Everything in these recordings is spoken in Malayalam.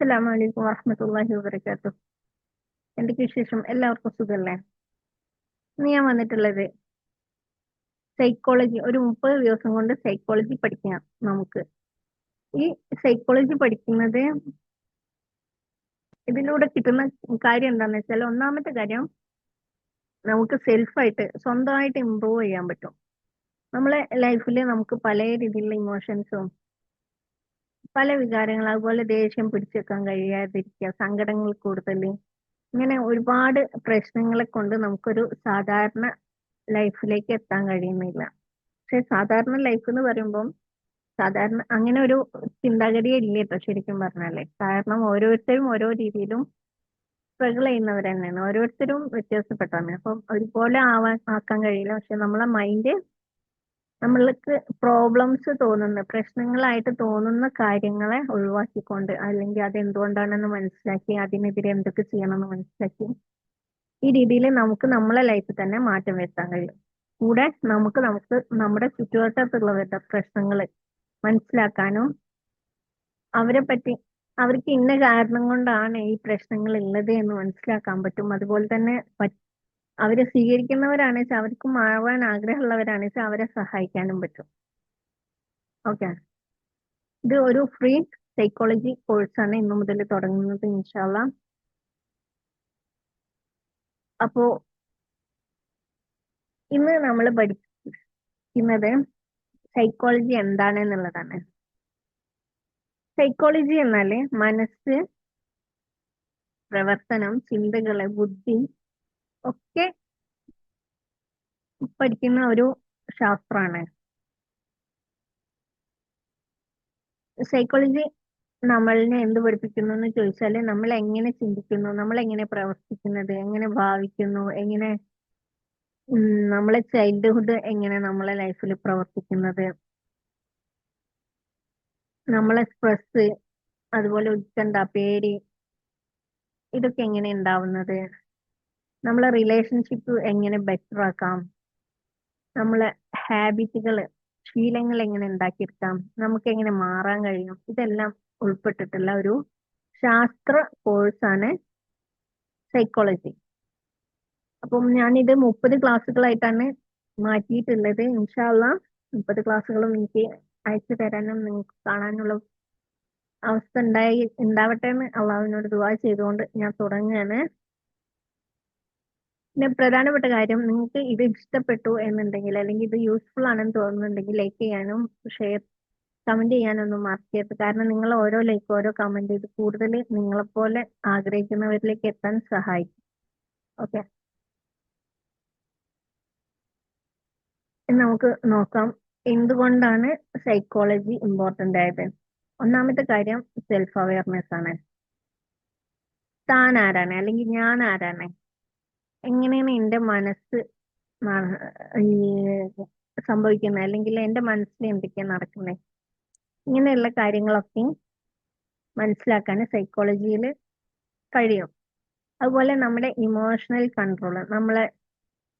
അസ്സലാമു അലൈക്കും വറഹ്മത്തുള്ളാഹി വബറകാതുഹു. എന്തൊക്കെ വിശേഷം? എല്ലാവർക്കും ഇന്ന് ഞാൻ വന്നിട്ടുള്ളത് സൈക്കോളജി ഒരു മുപ്പത് ദിവസം കൊണ്ട് സൈക്കോളജി പഠിക്കാം നമുക്ക്. ഈ സൈക്കോളജി പഠിക്കുന്നത് ഇതിലൂടെ കിട്ടുന്ന കാര്യം എന്താണെന്ന് വെച്ചാൽ ഒന്നാമത്തെ കാര്യം നമുക്ക് സെൽഫായിട്ട് സ്വന്തമായിട്ട് ഇമ്പ്രൂവ് ചെയ്യാൻ പറ്റും. നമ്മളെ ലൈഫിൽ നമുക്ക് പല രീതിയിലുള്ള ഇമോഷൻസും പല വികാരങ്ങൾ അതുപോലെ ദേഷ്യം പിടിച്ചെക്കാൻ കഴിയാതിരിക്കുക സങ്കടങ്ങൾ കൂടുതൽ. ഇങ്ങനെ ഒരുപാട് പ്രശ്നങ്ങളെ കൊണ്ട് നമുക്കൊരു സാധാരണ ലൈഫിലേക്ക് എത്താൻ കഴിയുന്നില്ല. പക്ഷെ സാധാരണ ലൈഫ് എന്ന് പറയുമ്പം സാധാരണ അങ്ങനെ ഒരു ചിന്താഗതി ഇല്ല കേട്ടോ ശരിക്കും പറഞ്ഞാലേ. കാരണം ഓരോരുത്തരും ഓരോ രീതിയിലും സ്ട്രഗിൾ ചെയ്യുന്നവർ തന്നെയാണ്. ഓരോരുത്തരും വ്യത്യാസപ്പെട്ടതാണ് അപ്പം ഒരുപോലെ ആവാൻ ആക്കാൻ കഴിയില്ല. പക്ഷെ നമ്മളെ മൈൻഡ് നമ്മൾക്ക് പ്രോബ്ലംസ് തോന്നുന്ന പ്രശ്നങ്ങളായിട്ട് തോന്നുന്ന കാര്യങ്ങളെ ഒഴിവാക്കിക്കൊണ്ട് അല്ലെങ്കിൽ അത് എന്തുകൊണ്ടാണെന്ന് മനസ്സിലാക്കി അതിനെതിരെ എന്തൊക്കെ ചെയ്യണമെന്ന് മനസ്സിലാക്കി ഈ രീതിയിൽ നമുക്ക് നമ്മളെ ലൈഫിൽ തന്നെ മാറ്റം വരുത്താൻ കഴിയും. കൂടെ നമുക്ക് നമുക്ക് നമ്മുടെ ചുറ്റുവട്ടത്തുള്ളവരുടെ പ്രശ്നങ്ങൾ മനസ്സിലാക്കാനും അവരെ പറ്റി അവർക്ക് ഇന്ന കാരണം കൊണ്ടാണ് ഈ പ്രശ്നങ്ങൾ ഉള്ളത് എന്ന് മനസ്സിലാക്കാൻ പറ്റും. അതുപോലെ തന്നെ അവരെ സ്വീകരിക്കുന്നവരാണെന്ന് വെച്ചാൽ അവർക്ക് മാറാൻ ആഗ്രഹമുള്ളവരാണെന്ന് വെച്ചാൽ അവരെ സഹായിക്കാനും പറ്റും. ഓക്കെ. ഇത് ഒരു ഫ്രീ സൈക്കോളജി കോഴ്സാണ് ഇന്നു മുതൽ തുടങ്ങുന്നത് ഇൻഷാല്ല അപ്പോ ഇന്ന് നമ്മൾ പഠിക്കുന്നത് സൈക്കോളജി എന്താണ് എന്നുള്ളതാണ്. സൈക്കോളജി എന്നാൽ മനസ്സ് പ്രവർത്തനം ചിന്തകൾ ബുദ്ധി ഒക്കെ പഠിക്കുന്ന ഒരു ശാസ്ത്രമാണ് സൈക്കോളജി നമ്മളിനെ എന്ത് പഠിപ്പിക്കുന്നു എന്ന് ചോദിച്ചാൽ നമ്മൾ എങ്ങനെ ചിന്തിക്കുന്നു നമ്മൾ എങ്ങനെ പ്രവർത്തിക്കുന്നത് എങ്ങനെ ഭാവിക്കുന്നു എങ്ങനെ നമ്മളെ ചൈൽഡ്ഹുഡ് എങ്ങനെ നമ്മളെ ലൈഫിൽ പ്രവർത്തിക്കുന്നത് നമ്മളെ സ്ട്രെസ് അതുപോലെ ഉത്കണ്ഠ പേടി ഇതൊക്കെ എങ്ങനെ ഉണ്ടാവുന്നത് നമ്മളെ റിലേഷൻഷിപ്പ് എങ്ങനെ ബെറ്റർ ആക്കാം? നമ്മളെ ഹാബിറ്റുകൾ ശീലങ്ങൾ എങ്ങനെ ഉണ്ടാക്കിയെടുക്കാം? നമുക്ക് എങ്ങനെ മാറാൻ കഴിയും? ഇതെല്ലാം ഉൾപ്പെട്ടിട്ടുള്ള ഒരു ശാസ്ത്ര കോഴ്സാണ് സൈക്കോളജി അപ്പം ഞാനിത് മുപ്പത് ക്ലാസ്സുകളായിട്ടാണ് മാറ്റിയിട്ടുള്ളത്. ഇൻഷാല്ല മുപ്പത് ക്ലാസ്സുകളും എനിക്ക് അയച്ചു തരാനും നിങ്ങൾക്ക് കാണാനുള്ള അവസ്ഥ ഉണ്ടായി ഉണ്ടാവട്ടെ എന്ന് അള്ളാഹുവിനോട് ദുവാ ചെയ്തുകൊണ്ട് ഞാൻ തുടങ്ങുകയാണ്. പിന്നെ പ്രധാനപ്പെട്ട കാര്യം നിങ്ങൾക്ക് ഇത് ഇഷ്ടപ്പെട്ടു എന്നുണ്ടെങ്കിൽ അല്ലെങ്കിൽ ഇത് യൂസ്ഫുൾ ആണെന്ന് തോന്നുന്നുണ്ടെങ്കിൽ ലൈക്ക് ചെയ്യാനും ഷെയർ കമന്റ് ചെയ്യാനൊന്നും മറക്കരുത് കാരണം നിങ്ങൾ ഓരോ ലൈക്ക് ഓരോ കമന്റ് ഇത് കൂടുതൽ നിങ്ങളെപ്പോലെ ആഗ്രഹിക്കുന്നവരിലേക്ക് എത്താൻ സഹായിക്കും. ഓക്കെ നമുക്ക് നോക്കാം. എന്തുകൊണ്ടാണ് സൈക്കോളജി ഇമ്പോർട്ടന്റ് ആയത്? ഒന്നാമത്തെ കാര്യം സെൽഫ് അവയർനെസ് ആണ്. താൻ ആരാണ്? അല്ലെങ്കിൽ ഞാൻ ആരാണ്? എങ്ങനെയാണ് എന്റെ മനസ്സ് ഈ സംഭവിക്കുന്നത്? അല്ലെങ്കിൽ എന്റെ മനസ്സിൽ എന്തൊക്കെയാണ് നടക്കുന്നത്? ഇങ്ങനെയുള്ള കാര്യങ്ങളൊക്കെ മനസ്സിലാക്കാൻ സൈക്കോളജിയിൽ കഴിയും. അതുപോലെ നമ്മുടെ ഇമോഷണൽ കൺട്രോൾ നമ്മളെ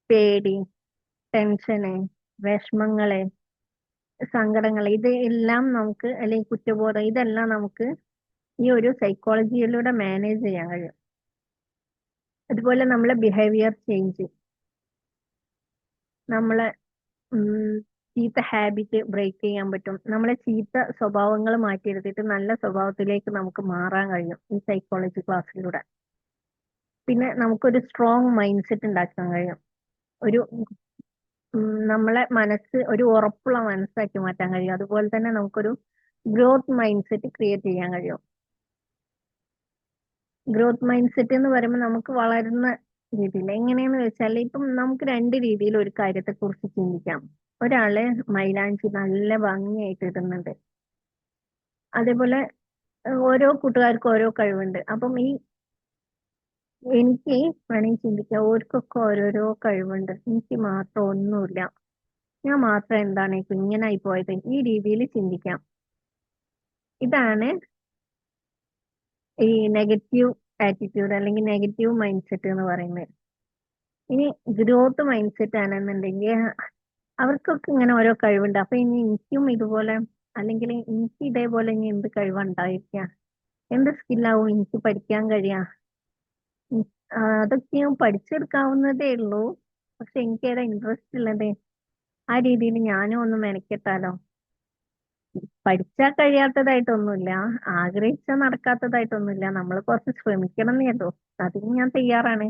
പേടി ടെൻഷന് വിഷമങ്ങൾ സങ്കടങ്ങൾ ഇത് എല്ലാം നമുക്ക് അല്ലെങ്കിൽ കുറ്റബോധം ഇതെല്ലാം നമുക്ക് ഈ ഒരു സൈക്കോളജിയിലൂടെ മാനേജ് ചെയ്യാൻ കഴിയും. അതുപോലെ നമ്മളെ ബിഹേവിയർ ചേഞ്ച് നമ്മളെ ചീത്ത ഹാബിറ്റ് ബ്രേക്ക് ചെയ്യാൻ പറ്റും. നമ്മളെ ചീത്ത സ്വഭാവങ്ങൾ മാറ്റിയെടുത്തിട്ട് നല്ല സ്വഭാവത്തിലേക്ക് നമുക്ക് മാറാൻ കഴിയും ഈ സൈക്കോളജി ക്ലാസ്സിലൂടെ പിന്നെ നമുക്കൊരു സ്ട്രോങ് മൈൻഡ് സെറ്റ് ഉണ്ടാക്കാൻ കഴിയും. ഒരു നമ്മളെ മനസ്സ് ഒരു ഉറപ്പുള്ള മനസ്സാക്കി മാറ്റാൻ കഴിയും. അതുപോലെ തന്നെ നമുക്കൊരു ഗ്രോത്ത് മൈൻഡ് സെറ്റ് ക്രിയേറ്റ് ചെയ്യാൻ കഴിയും. ഗ്രോത്ത് മൈൻഡ് സെറ്റ് എന്ന് പറയുമ്പോൾ നമുക്ക് വളരുന്ന രീതിയിൽ എങ്ങനെയെന്ന് വെച്ചാൽ ഇപ്പം നമുക്ക് രണ്ട് രീതിയിൽ ഒരു കാര്യത്തെ കുറിച്ച് ചിന്തിക്കാം. ഒരാൾ മൈലാഞ്ചി നല്ല ഭംഗിയായിട്ട് ഇടുന്നുണ്ട്. അതേപോലെ ഓരോ കൂട്ടുകാർക്കും ഓരോ കഴിവുണ്ട്. അപ്പം ഈ എനിക്ക് വേണമെങ്കിൽ ചിന്തിക്കാം ഓർക്കൊക്കെ ഓരോരോ കഴിവുണ്ട്. എനിക്ക് മാത്രം ഒന്നുമില്ല. ഞാൻ മാത്രം എന്താണ് ഇപ്പൊ ഇങ്ങനായി പോയത്? ഈ രീതിയിൽ ചിന്തിക്കാം. ഇതാണ് ഈ നെഗറ്റീവ് ആറ്റിറ്റ്യൂഡ് അല്ലെങ്കിൽ നെഗറ്റീവ് മൈൻഡ് സെറ്റ് എന്ന് പറയുന്നത്. ഇനി ഗ്രോത്ത് മൈൻഡ് സെറ്റ് ആണെന്നുണ്ടെങ്കിൽ അവർക്കൊക്കെ ഇങ്ങനെ ഓരോ കഴിവുണ്ട്. അപ്പൊ ഇനി എനിക്കും ഇതുപോലെ അല്ലെങ്കിൽ എനിക്ക് ഇതേപോലെ ഇനി എന്ത് കഴിവുണ്ടായിരിക്കാം? എന്ത് സ്കില്ലാവും എനിക്ക് പഠിക്കാൻ കഴിയാ അതൊക്കെ അതൊക്കെയും പഠിച്ചെടുക്കാവുന്നതേ ഉള്ളൂ. പക്ഷെ എനിക്ക് ഏതാ ഇൻട്രസ്റ്റ് ഉള്ളത്? ആ രീതിയിൽ ഞാനും ഒന്ന് മെനക്കെട്ടാലോ? പഠിച്ചാൽ കഴിയാത്തതായിട്ടൊന്നുമില്ല. ആഗ്രഹിച്ചാൽ നടക്കാത്തതായിട്ടൊന്നുമില്ല. നമ്മൾ കുറച്ച് ശ്രമിക്കണം ഉള്ളൂ. അതിന് ഞാൻ തയ്യാറാണ്.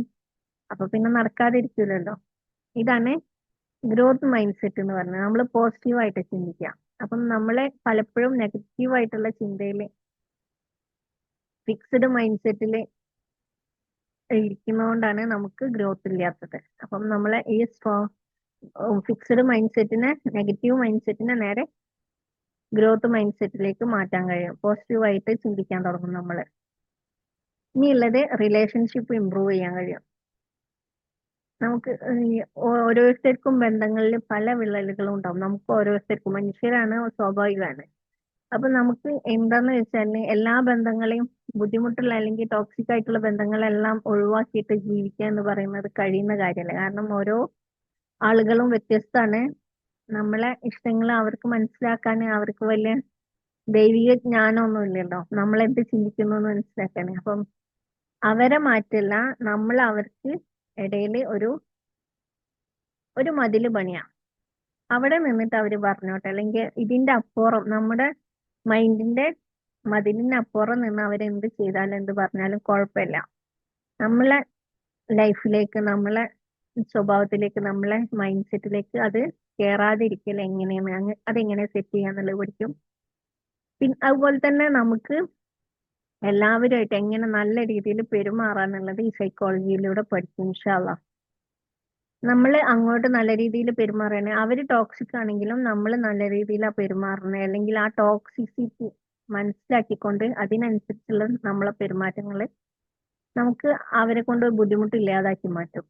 അപ്പൊ പിന്നെ നടക്കാതിരിക്കില്ലല്ലോ ഇതാണ് ഗ്രോത്ത് മൈൻഡ് സെറ്റ് എന്ന് പറഞ്ഞത് നമ്മൾ പോസിറ്റീവായിട്ട് ചിന്തിക്കുക. അപ്പം നമ്മളെ പലപ്പോഴും നെഗറ്റീവായിട്ടുള്ള ചിന്തയിൽ ഫിക്സ്ഡ് മൈൻഡ് സെറ്റിൽ ഇരിക്കുന്നതുകൊണ്ടാണ് നമുക്ക് ഗ്രോത്ത് ഇല്ലാത്തത്. അപ്പം നമ്മളെ ഈ സ്ട്രോങ് ഫിക്സ്ഡ് മൈൻഡ് സെറ്റിനെ നെഗറ്റീവ് മൈൻഡ് സെറ്റിനെ നേരെ ഗ്രോത്ത് മൈൻഡ് സെറ്റിലേക്ക് മാറ്റാൻ കഴിയും. പോസിറ്റീവായിട്ട് ചിന്തിക്കാൻ തുടങ്ങും നമ്മൾ ഇനിയുള്ളത് റിലേഷൻഷിപ്പ് ഇമ്പ്രൂവ് ചെയ്യാൻ കഴിയും. നമുക്ക് ഓരോരുത്തർക്കും ബന്ധങ്ങളിൽ പല വിള്ളലുകളും ഉണ്ടാവും. നമുക്ക് ഓരോരുത്തർക്കും മനുഷ്യരാണ് സ്വാഭാവികമാണ്. അപ്പൊ നമുക്ക് എന്താന്ന് വെച്ചാൽ എല്ലാ ബന്ധങ്ങളെയും ബുദ്ധിമുട്ടുള്ള അല്ലെങ്കിൽ ടോക്സിക് ആയിട്ടുള്ള ബന്ധങ്ങളെല്ലാം ഒഴിവാക്കിയിട്ട് ജീവിക്കുക എന്ന് പറയുന്നത് കഴിയുന്ന കാര്യമല്ല. കാരണം ഓരോ ആളുകളും വ്യത്യസ്തമാണ്. നമ്മളെ ഇഷ്ടങ്ങൾ അവർക്ക് മനസ്സിലാക്കാൻ അവർക്ക് വലിയ ദൈവിക ജ്ഞാനമൊന്നും ഇല്ലല്ലോ നമ്മൾ എന്ത് ചിന്തിക്കുന്നു എന്ന് മനസ്സിലാക്കാൻ അപ്പം അവരെ മാറ്റല്ല നമ്മൾ അവർക്ക് ഇടയിൽ ഒരു ഒരു മതിൽ പണിയാം. അവിടെ നിന്നിട്ട് അവർ പറഞ്ഞോട്ടെ. അല്ലെങ്കിൽ ഇതിന്റെ അപ്പുറം നമ്മുടെ മൈൻഡിന്റെ മതിലിന്റെ അപ്പുറം നിന്ന് അവരെന്ത് ചെയ്താലും എന്ത് പറഞ്ഞാലും കുഴപ്പമില്ല. നമ്മളെ ലൈഫിലേക്ക് നമ്മളെ സ്വഭാവത്തിലേക്ക് നമ്മളെ മൈൻഡ് സെറ്റിലേക്ക് അത് കേറാതിരിക്കൽ എങ്ങനെയാണ്? അതെങ്ങനെ സെറ്റ് ചെയ്യാന്നുള്ളത് പഠിക്കും. പിന്നെ അതുപോലെ തന്നെ നമുക്ക് എല്ലാവരുമായിട്ട് എങ്ങനെ നല്ല രീതിയിൽ പെരുമാറാന്നുള്ളത് ഈ സൈക്കോളജിയിലൂടെ പഠിക്കും ഇൻഷാല്ല നമ്മൾ അങ്ങോട്ട് നല്ല രീതിയിൽ പെരുമാറണേ അവർ ടോക്സിക് ആണെങ്കിലും നമ്മൾ നല്ല രീതിയിൽ ആ പെരുമാറണേ അല്ലെങ്കിൽ ആ ടോക്സിസിറ്റി മനസ്സിലാക്കിക്കൊണ്ട് അതിനനുസരിച്ചുള്ള നമ്മളെ പെരുമാറ്റങ്ങൾ നമുക്ക് അവരെ കൊണ്ട് ബുദ്ധിമുട്ടില്ലാതാക്കി മാറ്റും.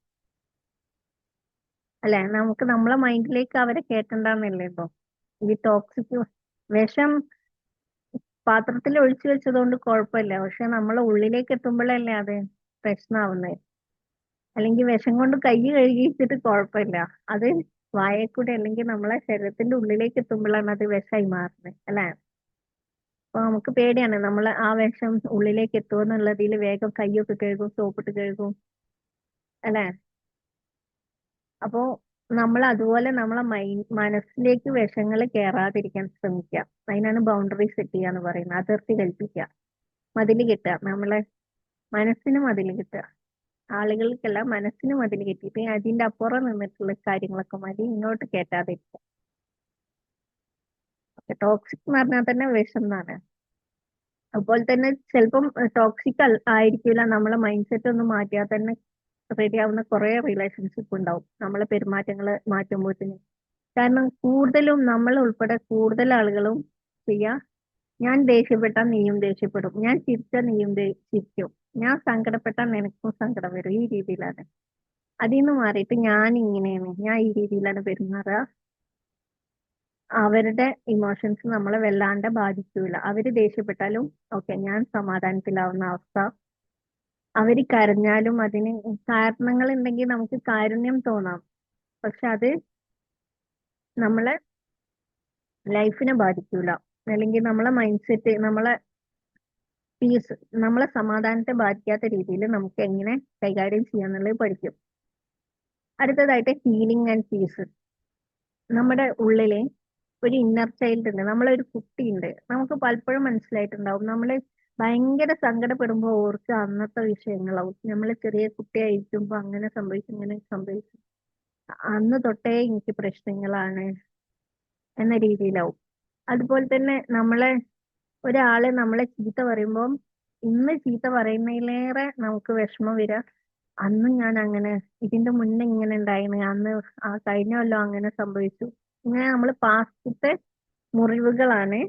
അല്ലെ? നമുക്ക് നമ്മളെ മൈൻഡിലേക്ക് അവരെ കേട്ടണ്ടെന്നല്ലേ ഇപ്പൊ? ഈ ടോക്സിക് വിഷം പാത്രത്തിൽ ഒഴിച്ചു വെച്ചതുകൊണ്ട് കുഴപ്പമില്ല പക്ഷെ നമ്മളെ ഉള്ളിലേക്ക് എത്തുമ്പോഴല്ലേ അത് പ്രശ്നമാവുന്നത് അല്ലെങ്കിൽ വിഷം കൊണ്ട് കൈ കഴുകിച്ചിട്ട് കുഴപ്പമില്ല അത് വായക്കൂടെ അല്ലെങ്കിൽ നമ്മളെ ശരീരത്തിന്റെ ഉള്ളിലേക്ക് എത്തുമ്പോഴാണ് അത് വിഷമായി മാറുന്നത് അല്ലെ? അപ്പൊ നമുക്ക് പേടിയാണ്. നമ്മൾ ആ വിഷം ഉള്ളിലേക്ക് എത്തുമെന്നുള്ളതിൽ വേഗം കൈയൊക്കെ കഴുകും സോപ്പിട്ട് കഴുകും. അല്ലെ? അപ്പോ നമ്മൾ അതുപോലെ നമ്മളെ മൈ മനസ്സിലേക്ക് വിഷങ്ങൾ കയറാതിരിക്കാൻ ശ്രമിക്കുക. അതിനാണ് ബൗണ്ടറി സെറ്റ് ചെയ്യുക എന്ന് പറയുന്നത്. അതിർത്തി കൽപ്പിക്കുക. മതിൽ കെട്ടുക. നമ്മളെ മനസ്സിന് മതിൽ കെട്ടുക. ആളുകൾക്കല്ല മനസ്സിന് മതിൽ കെട്ടിയിട്ട് അതിന്റെ അപ്പുറം നിന്നിട്ടുള്ള കാര്യങ്ങളൊക്കെ മതി. ഇങ്ങോട്ട് കേട്ടാതിരിക്കുക ടോക്സിക് എന്ന് പറഞ്ഞാൽ തന്നെ വിഷം എന്നാണ്. അതുപോലെ തന്നെ ചിലപ്പം ടോക്സിക് ആയിരിക്കില്ല. നമ്മളെ മൈൻഡ് സെറ്റ് ഒന്ന് മാറ്റിയാൽ തന്നെ റെഡി ആവുന്ന കുറെ റിലേഷൻഷിപ്പ് ഉണ്ടാവും. നമ്മളെ പെരുമാറ്റങ്ങൾ മാറ്റുമ്പോഴത്തേന്. കാരണം കൂടുതലും നമ്മൾ ഉൾപ്പെടെ കൂടുതൽ ആളുകളും ചെയ്യാ ഞാൻ ദേഷ്യപ്പെട്ടാൽ നീയും ദേഷ്യപ്പെടും. ഞാൻ ചിരിച്ചാൽ നീയും ചിരിക്കും. ഞാൻ സങ്കടപ്പെട്ടാൽ നിനക്കും സങ്കടം വരും. ഈ രീതിയിലാണ്. അതിൽ നിന്ന് മാറിയിട്ട് ഞാൻ ഇങ്ങനെയാണ് ഞാൻ ഈ രീതിയിലാണ് പെരുമാറുക. അവരുടെ ഇമോഷൻസ് നമ്മളെ വല്ലാണ്ട് ബാധിക്കൂല. അവർ ദേഷ്യപ്പെട്ടാലും ഓക്കെ ഞാൻ സമാധാനത്തിലാവുന്ന അവസ്ഥ. അവർ കരഞ്ഞാലും അതിന് കാരണങ്ങൾ ഉണ്ടെങ്കിൽ നമുക്ക് കാരുണ്യം തോന്നാം. പക്ഷെ അത് നമ്മളെ ലൈഫിനെ ബാധിക്കൂല. അല്ലെങ്കിൽ നമ്മളെ മൈൻഡ് സെറ്റ് നമ്മളെ പീസ് നമ്മളെ സമാധാനത്തെ ബാധിക്കാത്ത രീതിയിൽ നമുക്ക് എങ്ങനെ കൈകാര്യം ചെയ്യാന്നുള്ളത് പഠിക്കും. അടുത്തതായിട്ട് ഹീലിംഗ് ആൻഡ് പീസ് നമ്മുടെ ഉള്ളിൽ ഒരു ഇന്നർ ചൈൽഡ് ഉണ്ട്. നമ്മളെ ഒരു കുട്ടിയുണ്ട്. നമുക്ക് പലപ്പോഴും മനസ്സിലായിട്ടുണ്ടാവും. നമ്മൾ ഭയങ്കര സങ്കടപ്പെടുമ്പോ ഓർക്ക് അന്നത്തെ വിഷയങ്ങളാവും. നമ്മൾ ചെറിയ കുട്ടിയായിരിക്കുമ്പോ അങ്ങനെ സംഭവിച്ചു ഇങ്ങനെ സംഭവിച്ചു. അന്ന് തൊട്ടേ എനിക്ക് പ്രശ്നങ്ങളാണ് എന്ന രീതിയിലാവും. അതുപോലെ തന്നെ നമ്മളെ ഒരാളെ നമ്മളെ ചീത്ത പറയുമ്പോൾ ഇന്ന് ചീത്ത പറയുന്നതിലേറെ നമുക്ക് വിഷമം വരിക അന്ന് ഞാൻ അങ്ങനെ ഇതിന്റെ മുന്നേ ഇങ്ങനെ ഉണ്ടായിരുന്നു അന്ന് ആ കഴിഞ്ഞ കൊല്ലം അങ്ങനെ സംഭവിച്ചു. ഇങ്ങനെ നമ്മൾ പാസ്റ്റത്തെ മുറിവുകളാണ്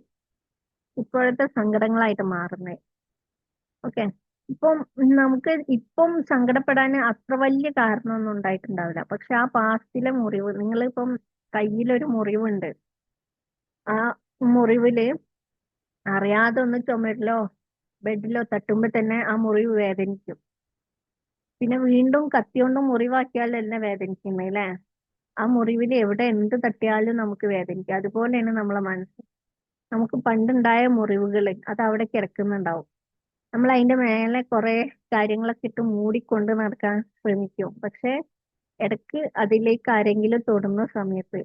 ഇപ്പോഴത്തെ സങ്കടങ്ങളായിട്ട് മാറുന്നത് ഓക്കെ. ഇപ്പം നമുക്ക് ഇപ്പം സങ്കടപ്പെടാൻ അത്ര വലിയ കാരണമൊന്നും ഉണ്ടായിട്ടുണ്ടാവില്ല. പക്ഷെ ആ പാസ്റ്റിലെ മുറിവ് നിങ്ങളിപ്പം കയ്യിലൊരു മുറിവുണ്ട്. ആ മുറിവിൽ അറിയാതെ ഒന്ന് ചുമരിലോ ബെഡിലോ തട്ടുമ്പോൾ തന്നെ ആ മുറിവ് വേദനിക്കും. പിന്നെ വീണ്ടും കത്തിയോണ്ട് മുറിവാക്കിയാലല്ലേ വേദനിക്കുന്നത് അല്ലേ? ആ മുറിവിൽ എവിടെ എന്ത് തട്ടിയാലും നമുക്ക് വേദനിക്കും. അതുപോലെയാണ് നമ്മളെ മനസ്സ്. നമുക്ക് പണ്ടുണ്ടായ മുറിവുകൾ അത് അവിടെ കിടക്കുന്നുണ്ടാവും. നമ്മൾ അതിന്റെ മേലെ കുറെ കാര്യങ്ങളൊക്കെ ഇട്ട് മൂടിക്കൊണ്ട് നടക്കാൻ ശ്രമിക്കും. പക്ഷെ ഇടയ്ക്ക് അതിലേക്ക് ആരെങ്കിലും തൊടുന്ന സമയത്ത്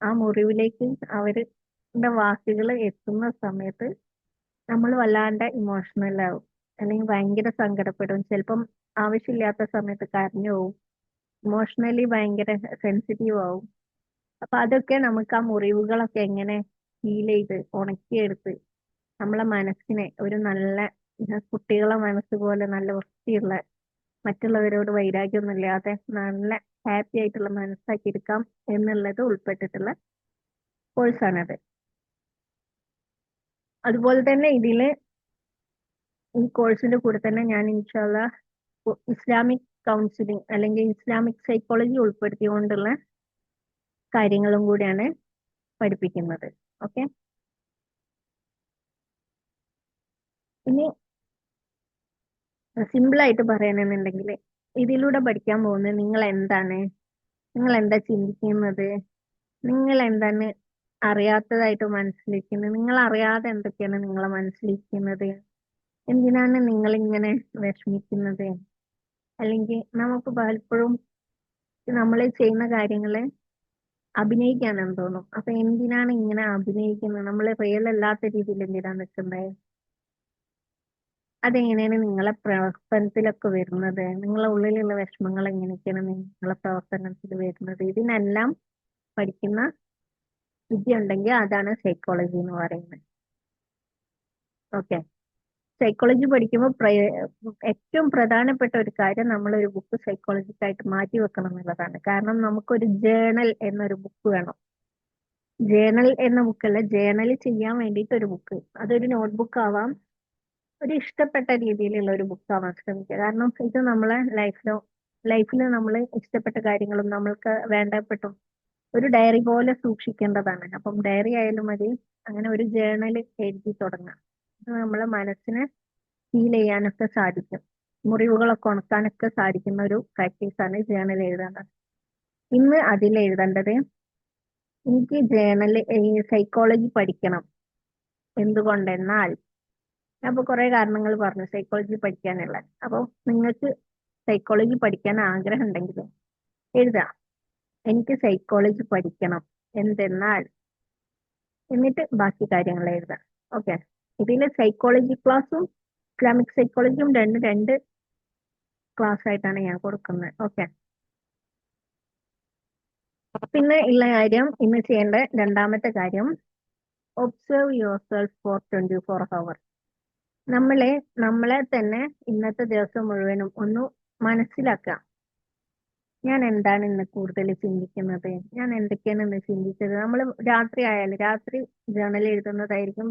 ആ മുറിവിലേക്ക് അവരുടെ വാക്കുകൾ എത്തുന്ന സമയത്ത് നമ്മൾ വല്ലാണ്ട് ഇമോഷണൽ ആവും. അല്ലെങ്കിൽ ഭയങ്കര സങ്കടപ്പെടും. ചിലപ്പം ആവശ്യമില്ലാത്ത സമയത്ത് കരഞ്ഞു പോവും. ഇമോഷണലി ഭയങ്കര സെൻസിറ്റീവ് ആവും. അപ്പൊ അതൊക്കെ നമുക്ക് ആ മുറിവുകളൊക്കെ എങ്ങനെ ഹീൽ ചെയ്ത് ഉണക്കിയെടുത്ത് നമ്മളെ മനസ്സിനെ ഒരു നല്ല കുട്ടികളെ മനസ്സ് പോലെ നല്ല വൃത്തിയുള്ള മറ്റുള്ളവരോട് വൈരാഗ്യമൊന്നുമില്ലാതെ നല്ല ഹാപ്പി ആയിട്ടുള്ള മനസ്സാക്കി എടുക്കാം എന്നുള്ളത് ഉൾപ്പെട്ടിട്ടുള്ള കോഴ്സാണത് അതുപോലെ തന്നെ ഇതിൽ ഈ കോഴ്സിന്റെ കൂടെ തന്നെ ഞാൻ ഇൻഷാല്ല ഇസ്ലാമിക് കൗൺസിലിംഗ് അല്ലെങ്കിൽ ഇസ്ലാമിക് സൈക്കോളജി ഉൾപ്പെടുത്തിക്കൊണ്ടുള്ള കാര്യങ്ങളും കൂടിയാണ് പഠിപ്പിക്കുന്നത്. ഓക്കെ. ഇനി സിമ്പിൾ ആയിട്ട് പറയണമെന്നുണ്ടെങ്കിൽ ഇതിലൂടെ പഠിക്കാൻ പോകുന്നത് നിങ്ങൾ എന്താണ് നിങ്ങൾ എന്താ ചിന്തിക്കുന്നത്? നിങ്ങൾ എന്താണ് അറിയാത്തതായിട്ട് മനസ്സിലിരിക്കുന്നത്? നിങ്ങൾ അറിയാതെ എന്തൊക്കെയാണ് നിങ്ങളെ മനസ്സിലിരിക്കുന്നത്? എന്തിനാണ് നിങ്ങൾ ഇങ്ങനെ വിഷമിക്കുന്നത്? അല്ലെങ്കിൽ നമുക്ക് പലപ്പോഴും നമ്മൾ ചെയ്യുന്ന കാര്യങ്ങളെ അഭിനയിക്കാനെന്ന് തോന്നും. അപ്പൊ എന്തിനാണ് ഇങ്ങനെ അഭിനയിക്കുന്നത്? നമ്മൾ റിയൽ അല്ലാത്ത രീതിയിൽ എന്തിനാ നിൽക്കുന്നത് അതെങ്ങനെയാണ് നിങ്ങളെ പ്രവർത്തനത്തിലൊക്കെ വരുന്നത്? നിങ്ങളെ ഉള്ളിലുള്ള വിഷമങ്ങൾ എങ്ങനെയൊക്കെയാണ് നിങ്ങളെ പ്രവർത്തനത്തിൽ വരുന്നത്? ഇതിനെല്ലാം പഠിക്കുന്ന വിദ്യ ഉണ്ടെങ്കിൽ അതാണ് സൈക്കോളജി എന്ന് പറയുന്നത്. ഓക്കെ സൈക്കോളജി പഠിക്കുമ്പോൾ ഏറ്റവും പ്രധാനപ്പെട്ട ഒരു കാര്യം നമ്മൾ ഒരു ബുക്ക് സൈക്കോളജിക്കായിട്ട് മാറ്റി വെക്കണം എന്നുള്ളതാണ്. കാരണം നമുക്കൊരു ജേണൽ എന്നൊരു ബുക്ക് വേണം. ജേണൽ എന്ന ബുക്കല്ല ജേണൽ ചെയ്യാൻ വേണ്ടിയിട്ട് ഒരു ബുക്ക് അതൊരു നോട്ട്ബുക്ക് ആവാം. ഒരു ഇഷ്ടപ്പെട്ട രീതിയിലുള്ള ഒരു ബുക്ക് ആവാൻ ശ്രമിക്കുക. കാരണം ഇത് നമ്മളെ ലൈഫിലോ ലൈഫിൽ നമ്മൾ ഇഷ്ടപ്പെട്ട കാര്യങ്ങളും നമ്മൾക്ക് വേണ്ടപ്പെട്ടും ഒരു ഡയറി പോലെ സൂക്ഷിക്കേണ്ടതാണ്. അപ്പം ഡയറി ആയാലും മതി. അങ്ങനെ ഒരു ജേണൽ എഴുതി തുടങ്ങാം. നമ്മളെ മനസ്സിനെ ഫീൽ ചെയ്യാനൊക്കെ സാധിക്കും. മുറിവുകളൊക്കെ ഉണക്കാനൊക്കെ സാധിക്കുന്ന ഒരു പ്രാക്ടീസാണ് ജേണൽ എഴുതേണ്ടത് ഇന്ന് അതിൽ എഴുതേണ്ടത് എനിക്ക് ജേണൽ സൈക്കോളജി പഠിക്കണം. എന്തുകൊണ്ടെന്നാൽ അപ്പൊ കുറെ കാരണങ്ങൾ പറഞ്ഞു സൈക്കോളജി പഠിക്കാനുള്ള അപ്പോൾ നിങ്ങൾക്ക് സൈക്കോളജി പഠിക്കാൻ ആഗ്രഹം ഉണ്ടെങ്കിൽ എഴുതാം. എനിക്ക് സൈക്കോളജി പഠിക്കണം. എന്തെന്നാൽ എന്നിട്ട് ബാക്കി കാര്യങ്ങൾ എഴുതാം. ഓക്കെ ഇതിൽ സൈക്കോളജി ക്ലാസ്സും ഇസ്ലാമിക് സൈക്കോളജിയും രണ്ട് രണ്ട് ക്ലാസ് ആയിട്ടാണ് ഞാൻ കൊടുക്കുന്നത്. ഓക്കെ പിന്നെ ഉള്ള കാര്യം ഇന്ന് ചെയ്യേണ്ട രണ്ടാമത്തെ കാര്യം observe yourself for twenty four hour നമ്മളെ നമ്മളെ തന്നെ ഇന്നത്തെ ദിവസം മുഴുവനും ഒന്ന് മനസ്സിലാക്കുക. ഞാൻ എന്താണ് ഇന്ന് കൂടുതൽ ചിന്തിക്കുന്നത്? ഞാൻ എന്തൊക്കെയാണ് ഇന്ന് ചിന്തിച്ചത്? നമ്മൾ രാത്രി ആയാലും രാത്രി ജേണൽ എഴുതുന്നതായിരിക്കും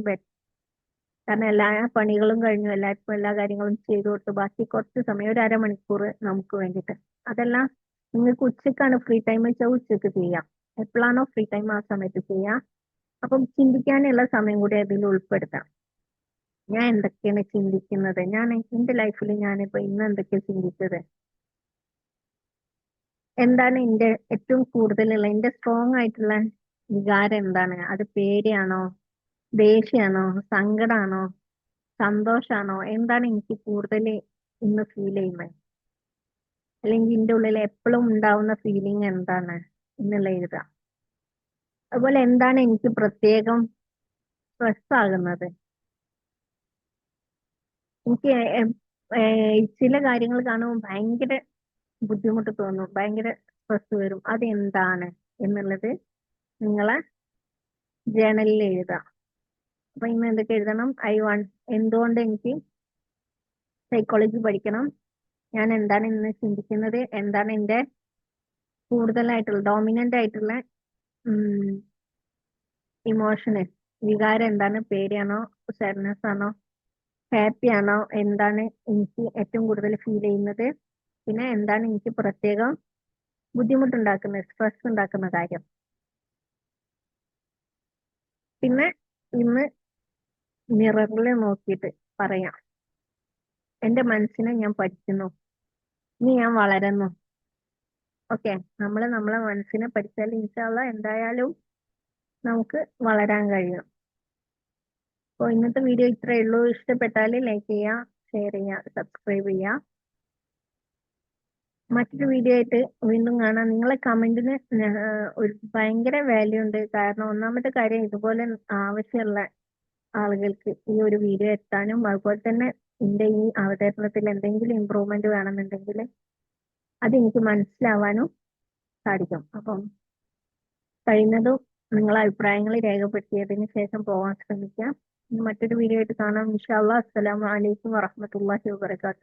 കാരണം എല്ലാ പണികളും കഴിഞ്ഞു. എല്ലാവർക്കും എല്ലാ കാര്യങ്ങളും ചെയ്തു കൊടുത്തു. ബാക്കി കുറച്ച് സമയം ഒരു അരമണിക്കൂർ നമുക്ക് വേണ്ടിയിട്ട്. അതെല്ലാം നിങ്ങൾക്ക് ഉച്ചക്കാണ് ഫ്രീ ടൈം വെച്ചാൽ ഉച്ചയ്ക്ക് ചെയ്യാം. എപ്പോഴാണോ ഫ്രീ ടൈം ആ സമയത്ത് ചെയ്യാം. അപ്പം ചിന്തിക്കാനുള്ള സമയം കൂടി അതിൽ ഉൾപ്പെടുത്താം. ഞാൻ എന്തൊക്കെയാണ് ചിന്തിക്കുന്നത്? ഞാൻ എന്റെ ലൈഫിൽ ഞാനിപ്പോ ഇന്ന് എന്തൊക്കെയാണ് ചിന്തിച്ചത്? എന്താണ് എന്റെ ഏറ്റവും കൂടുതലുള്ള എന്റെ സ്ട്രോങ് ആയിട്ടുള്ള വികാരം എന്താണ്? അത് പേടിയാണോ? ദേഷ്യാണോ? സങ്കടാണോ? സന്തോഷാണോ? എന്താണ് എനിക്ക് കൂടുതൽ ഇന്ന് ഫീൽ ചെയ്യുന്നത്? അല്ലെങ്കിൽ എന്റെ ഉള്ളിൽ എപ്പോഴും ഉണ്ടാവുന്ന ഫീലിംഗ് എന്താണ്? എന്നുള്ള എഴുതാം. അതുപോലെ എന്താണ് എനിക്ക് പ്രത്യേകം സ്ട്രെസ് ആകുന്നത്? എനിക്ക് ചില കാര്യങ്ങൾ കാണുമ്പോൾ ഭയങ്കര ബുദ്ധിമുട്ട് തോന്നും. ഭയങ്കര സ്ട്രെസ് വരും. അതെന്താണ്? എന്നുള്ളത് നിങ്ങളെ ജേണലിൽ എഴുതാം. അപ്പൊ ഇന്ന് എന്തൊക്കെ എഴുതണം? ഐ വാണ്ട് എന്തുകൊണ്ട് എനിക്ക് സൈക്കോളജി പഠിക്കണം? ഞാൻ എന്താണ് ഇന്ന് ചിന്തിക്കുന്നത്? എന്താണ് എന്റെ കൂടുതലായിട്ടുള്ള ഡോമിനന്റ് ആയിട്ടുള്ള ഇമോഷന് വികാരം എന്താണ്? പേടിയാണോ? സാഡ്നെസ് ആണോ? ഹാപ്പി ആണോ? എന്താണ് എനിക്ക് ഏറ്റവും കൂടുതൽ ഫീൽ ചെയ്യുന്നത്? പിന്നെ എന്താണ് എനിക്ക് പ്രത്യേകം ബുദ്ധിമുട്ടുണ്ടാക്കുന്ന സ്ട്രെസ് ഉണ്ടാക്കുന്ന കാര്യം? പിന്നെ ഇന്ന് മിററിൽ നോക്കിയിട്ട് പറയാം. എന്റെ മനസ്സിനെ ഞാൻ പഠിക്കുന്നു. ഇനി ഞാൻ വളരുന്നു. ഓക്കെ നമ്മൾ നമ്മളെ മനസ്സിനെ പഠിച്ചാൽ ഇൻഷാല്ല എന്തായാലും നമുക്ക് വളരാൻ കഴിയും. അപ്പോൾ ഇന്നത്തെ വീഡിയോ ഇത്രയേ ഉള്ളൂ. ഇഷ്ടപ്പെട്ടാൽ ലൈക്ക് ചെയ്യുക ഷെയർ ചെയ്യുക സബ്സ്ക്രൈബ് ചെയ്യുക മറ്റൊരു വീഡിയോ ആയിട്ട് വീണ്ടും കാണാം. നിങ്ങളെ കമന്റിന് ഒരു ഭയങ്കര വാല്യൂ ഉണ്ട്. കാരണം ഒന്നാമത്തെ കാര്യം ഇതുപോലെ ആവശ്യമുള്ള ആളുകൾക്ക് ഈ ഒരു വീഡിയോ എത്താനും അതുപോലെ തന്നെ എന്റെ ഈ അവതരണത്തിൽ എന്തെങ്കിലും ഇമ്പ്രൂവ്മെന്റ് വേണമെന്നുണ്ടെങ്കിൽ അത് എനിക്ക് മനസ്സിലാവാനും സാധിക്കും. അപ്പം കഴിയുന്നതും നിങ്ങളെ അഭിപ്രായങ്ങൾ രേഖപ്പെടുത്തിയതിന് ശേഷം പോകാൻ ശ്രമിക്കാം. മറ്റൊരു വീഡിയോ ആയിട്ട് കാണാം. ഇൻഷാ അല്ലാ അസ്സലാമു അലൈക്കും വറഹ്മത്തുള്ളാഹി വബറകാതുഹു.